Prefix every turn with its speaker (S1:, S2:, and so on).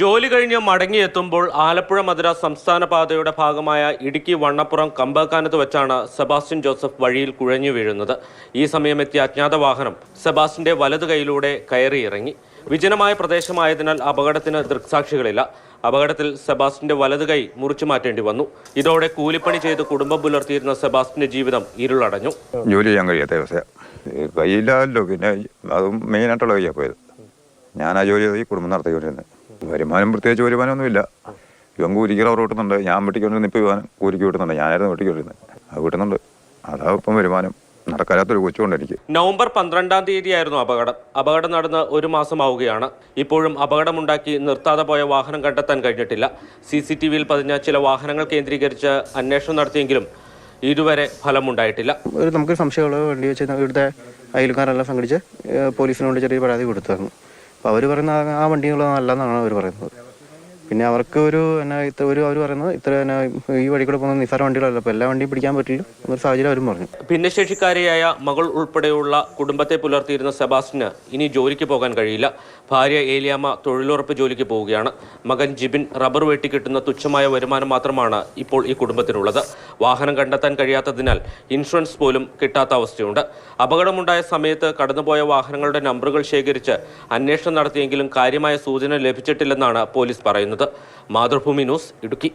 S1: ജോലി കഴിഞ്ഞ് മടങ്ങിയെത്തുമ്പോൾ ആലപ്പുഴ മധുര സംസ്ഥാന പാതയുടെ ഭാഗമായ ഇടുക്കി വണ്ണപ്പുറം കമ്പക്കാനത്ത് വെച്ചാണ് സെബാസ്റ്റ്യൻ ജോസഫ് വഴിയിൽ കുഴഞ്ഞു വീഴുന്നത്. ഈ സമയമെത്തിയ അജ്ഞാത വാഹനം സെബാസ്റ്റിന്റെ വലതു കൈയിലൂടെ കയറിയിറങ്ങി വിജനമായ പ്രദേശമായതിനാൽ അപകടത്തിന് ദൃക്സാക്ഷികളില്ല. അപകടത്തിൽ സെബാസ്റ്റിന്റെ വലതു കൈ മുറിച്ചു മാറ്റേണ്ടി വന്നു. ഇതോടെ കൂലിപ്പണി ചെയ്ത് കുടുംബം പുലർത്തിയിരുന്ന സെബാസ്റ്റിന്റെ ജീവിതം ഇരുളടഞ്ഞു.
S2: ജോലി ചെയ്യാൻ കഴിയാത്ത കയ്യില്ലല്ലോ പിന്നെ അതും മെയിനായിട്ടുള്ള കയ്യാണ് പോയത്. ഞാൻ ആ ജോലി ചെയ്ത് കുടുംബം നടത്തിക്കൊണ്ടിരുന്നത്. വരുമാനം പ്രത്യേകിച്ച് വരുമാനമൊന്നുമില്ല. ഇവൻ കൂലിക്ക് അവർ കിട്ടുന്നുണ്ട് ഞാൻ വെട്ടിക്കൊണ്ടിരുന്ന ഇപ്പോൾ ഇവൻ കൂലിക്ക് കിട്ടുന്നുണ്ട് ഞാനായിരുന്നു വെട്ടിക്കൊണ്ടിരുന്നത് അത് കിട്ടുന്നുണ്ട് അതാ ഇപ്പം വരുമാനം. നടക്കാത്തൊരു കൊച്ചുകൊണ്ട് എനിക്ക്.
S1: നവംബർ പന്ത്രണ്ടാം തീയതിയായിരുന്നു അപകടം. അപകടം നടന്ന് ഒരു മാസമാവുകയാണ്. ഇപ്പോഴും അപകടമുണ്ടാക്കി നിർത്താതെ പോയ വാഹനം കണ്ടെത്താൻ കഴിഞ്ഞിട്ടില്ല. സി സി ടി വിയിൽ പതിഞ്ഞ ചില വാഹനങ്ങൾ കേന്ദ്രീകരിച്ച് അന്വേഷണം നടത്തിയെങ്കിലും ഇതുവരെ ഫലമുണ്ടായിട്ടില്ല.
S3: ഒരു നമുക്ക് സംശയമുള്ള വേണ്ടി വെച്ച് ഇവിടുത്തെ അയൽക്കാരെല്ലാം സംഘടിച്ച് പോലീസിനോട് ചെറിയ പരാതി കൊടുത്തായിരുന്നു അപ്പോൾ അവർ പറയുന്ന ആ- വണ്ടികൾ നല്ലതെന്നാണ് അവർ പറയുന്നത്. പിന്നെ അവർക്ക് ഒരു എന്നാ ഇത്ര ഒരു അവർ പറയുന്നത് ഇത്ര എന്നാ ഈ വഴി കൂടെ പോകുന്ന നിസാര വണ്ടികളല്ല. അപ്പോൾ എല്ലാ വണ്ടിയും പിടിക്കാൻ പറ്റില്ല എന്നൊരു സാഹചര്യം അവരും പറഞ്ഞു.
S1: ഭിന്നശേഷിക്കാരിയായ മകൾ ഉൾപ്പെടെയുള്ള കുടുംബത്തെ പുലർത്തിയിരുന്ന സെബാസ്റ്റിന് ഇനി ജോലിക്ക് പോകാൻ കഴിയില്ല. ഭാര്യ ഏലിയാമ്മ തൊഴിലുറപ്പ് ജോലിക്ക് പോവുകയാണ്. മകൻ ജിബിൻ റബ്ബർ വെട്ടി കിട്ടുന്ന തുച്ഛമായ വരുമാനം മാത്രമാണ് ഇപ്പോൾ ഈ കുടുംബത്തിനുള്ളത്. വാഹനം കണ്ടെത്താൻ കഴിയാത്തതിനാൽ ഇൻഷുറൻസ് പോലും കിട്ടാത്ത അവസ്ഥയുണ്ട്. അപകടമുണ്ടായ സമയത്ത് കടന്നുപോയ വാഹനങ്ങളുടെ നമ്പറുകൾ ശേഖരിച്ച് അന്വേഷണം നടത്തിയെങ്കിലും കാര്യമായ സൂചന ലഭിച്ചിട്ടില്ലെന്നാണ് പോലീസ് പറയുന്നത്. മാതൃഭൂമി ന്യൂസ് ഇടുക്കി